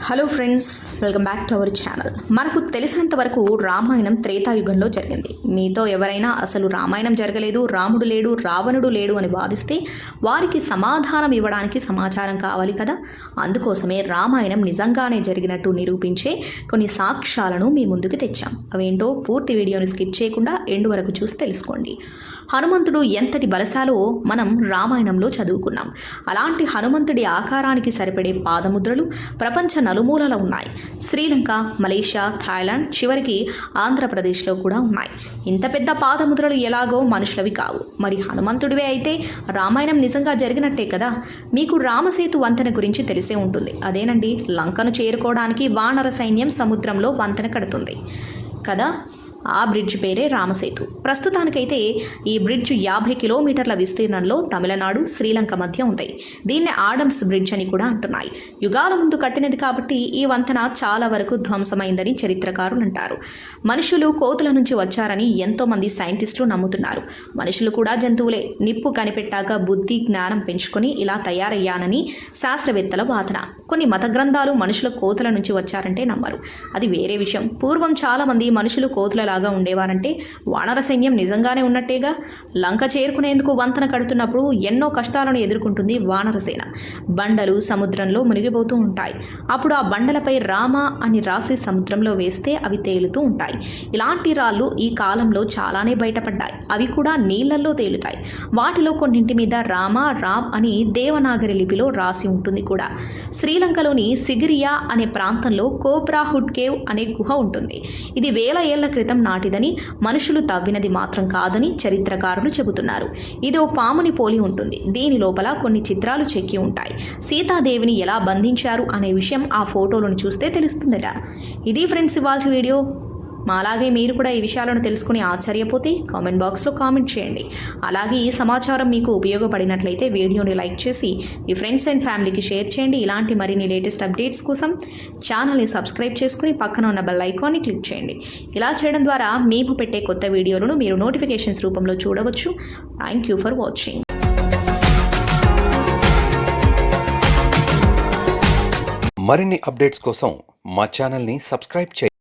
Hello friends welcome back to our channel మనకు తెలిసినంత వరకు రామాయణం త్రేతాయుగంలో జరిగింది. మీతో ఎవరైనా అసలు రామాయణం జరగలేదు రాముడు లేడు రావణుడు లేడు అని వాదిస్తే వారికి సమాధానం ఇవ్వడానికి సమాచారం కావాలి కదా? అందుకోసమే రామాయణం నిజంగానే జరిగినట్టు నిరూపించే కొన్ని సాక్ష్యాలను మీ ముందుకు తెచ్చాం. అవేంటో పూర్తి వీడియోని స్కిప్ చేయకుండా ఎండు వరకు చూసి తెలుసుకోండి. హనుమంతుడు ఎంతటి బలశాలో మనం రామాయణంలో చదువుకున్నాం. అలాంటి హనుమంతుడి ఆకారానికి సరిపడే పాదముద్రలు ప్రపంచ నలుమూలల ఉన్నాయి. శ్రీలంక మలేషియా థాయిలాండ్ చివరికి ఆంధ్రప్రదేశ్లో కూడా ఉన్నాయి. ఇంత పెద్ద పాదముద్రలు ఎలాగో మనుషులవి కావు. మరి హనుమంతుడివే అయితే రామాయణం నిజంగా జరిగినట్టే కదా? మీకు రామసేతు వంతెన గురించి తెలిసే ఉంటుంది. అదేనండి లంకను చేరుకోవడానికి వానర సైన్యం సముద్రంలో వంతెన కడుతుంది. కదా? ఆ బ్రిడ్జ్ పేరే రామసేతు. ప్రస్తుతానికైతే ఈ బ్రిడ్జ్ యాభై కిలోమీటర్ల విస్తీర్ణంలో తమిళనాడు శ్రీలంక మధ్య ఉంది. దీన్ని ఆడమ్స్ బ్రిడ్జ్ అని కూడా అంటున్నాయి. యుగాల ముందు కట్టినది కాబట్టి ఈ వంతెన చాలా వరకు ధ్వంసమైందని చరిత్రకారులు అంటారు. మనుషులు కోతుల నుంచి వచ్చారని ఎంతోమంది సైంటిస్టులు నమ్ముతున్నారు. మనుషులు కూడా జంతువులే. నిప్పు కనిపెట్టాక బుద్ధి జ్ఞానం పెంచుకొని ఇలా తయారయ్యానని శాస్త్రవేత్తల వాదన. కొన్ని మత గ్రంథాలు మనుషుల కోతుల నుంచి వచ్చారంటే నమ్మరు. అది వేరే విషయం. పూర్వం చాలామంది మనుషులు కోతులలాగా ఉండేవారంటే వానర సైన్యం నిజంగానే ఉన్నట్టేగా? లంక చేరుకునేందుకు వంతెన కడుతున్నప్పుడు ఎన్నో కష్టాలను ఎదుర్కొంటుంది వానరసేన బండలు సముద్రంలో మునిగిపోతూ ఉంటాయి. అప్పుడు ఆ బండలపై రామ అని రాసి సముద్రంలో వేస్తే అవి తేలుతూ ఉంటాయి. ఇలాంటి రాళ్ళు ఈ కాలంలో చాలానే బయటపడ్డాయి. అవి కూడా నీళ్ళలో తేలుతాయి. వాటిలో కొన్నింటి మీద రామ రామ్ అని దేవనాగరి లిపిలో రాసి ఉంటుంది కూడా. శ్రీ శ్రీలంకలోని సిగిరియా అనే ప్రాంతంలో కోబ్రా హుడ్ కేవ్ అనే గుహ ఉంటుంది. ఇది వేల ఏళ్ళ క్రితం నాటిదని మనుషులు తవ్వినది మాత్రం కాదని చరిత్రకారులు చెబుతున్నారు. ఇది ఓ పాముని పోలి ఉంటుంది. దీని లోపల కొన్ని చిత్రాలు చెక్కి ఉంటాయి. సీతాదేవిని ఎలా బంధించారు అనే విషయం ఆ ఫోటోలను చూస్తే తెలుస్తుందట. ఇది ఫ్రెండ్స్ ఇవాళ వీడియో. మాలాగే మీరు కూడా ఈ విషయాలను తెలుసుకుని ఆశ్చర్యపోతే కామెంట్ బాక్స్లో కామెంట్ చేయండి. అలాగే ఈ సమాచారం మీకు ఉపయోగపడినట్లయితే వీడియోని లైక్ చేసి మీ ఫ్రెండ్స్ అండ్ ఫ్యామిలీకి షేర్ చేయండి. ఇలాంటి మరిన్ని లేటెస్ట్ అప్డేట్స్ కోసం ఛానల్ని సబ్స్క్రైబ్ చేసుకుని పక్కన ఉన్న బెల్ ఐకాన్ని క్లిక్ చేయండి. ఇలా చేయడం ద్వారా మేము పెట్టే కొత్త వీడియోలను మీరు నోటిఫికేషన్స్ రూపంలో చూడవచ్చు. Thank you for watching. మరిన్ని అప్డేట్స్ కోసం మా ఛానల్ని సబ్స్క్రైబ్ చేయండి.